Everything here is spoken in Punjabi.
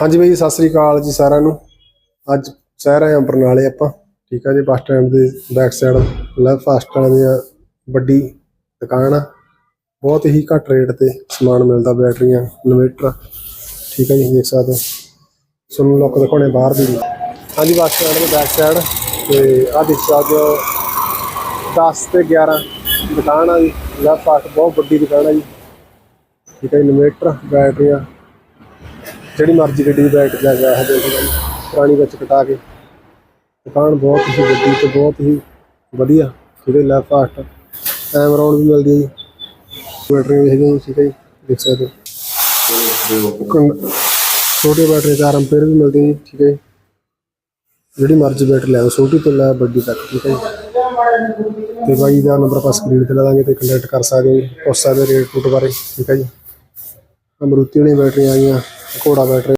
ਹਾਂਜੀ ਬਈ ਸਤਿ ਸ੍ਰੀ ਅਕਾਲ ਜੀ ਸਾਰਿਆਂ ਨੂੰ। ਅੱਜ ਸ਼ਹਿਰ ਆਏ ਬਰਨਾਲੇ ਆਪਾਂ, ਠੀਕ ਆ ਜੀ ਬੱਸ ਸਟੈਂਡ ਦੇ ਬੈਕ ਸਾਈਡ ਲੈਫਟ ਫਾਸਟ ਦੀ ਵੱਡੀ ਦੁਕਾਨ ਆ। ਬਹੁਤ ਹੀ ਘੱਟ ਰੇਟ ਤੇ ਸਮਾਨ ਮਿਲਦਾ ਬੈਟਰੀਆਂ ਇਨਵੇਟਰ ਠੀਕ ਆ ਜੀ ਦੇਖ ਸਕਦੇ ਹੋ ਤੁਹਾਨੂੰ ਲੋਕ ਦਿਖਾਉਣੇ ਬਾਹਰ ਦੀ। ਵੀ। ਹਾਂਜੀ ਬੱਸ ਸਟੈਂਡ ਦੇ ਬੈਕ ਸਾਈਡ ਤੇ ਆ ਦੇਖ ਸਕਦੇ ਹੋ 10 ਤੇ 11 ਦੁਕਾਨ ਆ ਜੀ। ਲੈਫਟ ਫਾਸਟ ਬਹੁਤ ਵੱਡੀ ਦੁਕਾਨ ਆ ਜੀ। ਠੀਕ ਹੈ ਇਨਵੇਟਰ ਬੈਟਰੀਆਂ ਜਿਹੜੀ ਮਰਜ਼ੀ ਗੱਡੀ ਦੀ ਬੈਟਰੀ ਲੈ ਜਾ ਸਕਦੇ ਹੋ ਪੁਰਾਣੀ ਵਿੱਚ ਕਟਾ ਕੇ। ਦੁਕਾਨ ਬਹੁਤ ਹੀ ਵੱਡੀ ਤੇ ਬਹੁਤ ਹੀ ਵਧੀਆ ਜਿਹੜੇ ਲੈ ਲੈਫਟ ਫਾਸਟ ਐਮਰੌਨ ਵੀ ਮਿਲਦੀ ਹੈ ਜੀ। ਬੈਟਰੀਆਂ ਵੀ ਹੈਗੀਆਂ ਠੀਕ ਹੈ ਜੀ, ਦੇਖ ਸਕਦੇ ਹੋ। ਕੰਡ- ਛੋਟੀ ਬੈਟਰੀ 4 ਐਂਪੀਅਰ ਵੀ ਮਿਲਦੀ ਹੈ ਜੀ, ਠੀਕ ਹੈ ਜੀ। ਜਿਹੜੀ ਮਰਜ਼ੀ ਬੈਟਰੀ ਲੈ ਲਓ ਛੋਟੀ ਤੋਂ ਲੈ ਵੱਡੀ ਤੱਕ, ਠੀਕ ਹੈ ਜੀ। ਤੇ ਬਾਈ ਦਾ ਨੰਬਰ ਆਪਾਂ ਸਕਰੀਨ ਤੇ ਲਾ ਦਾਂਗੇ ਤੇ ਕੰਟੈਕਟ ਕਰ ਸਕਦੇ ਹੋ ਜੀ, ਪੁੱਛ ਸਕਦੇ ਰੇਟ ਰੂਟ ਬਾਰੇ, ਠੀਕ ਹੈ ਜੀ। ਅਮਰੂਤੀ ਵਾਲੀਆਂ ਬੈਟਰੀਆਂ ਆਈਆਂ। ਘੋੜਾ ਬੈਟਰੀ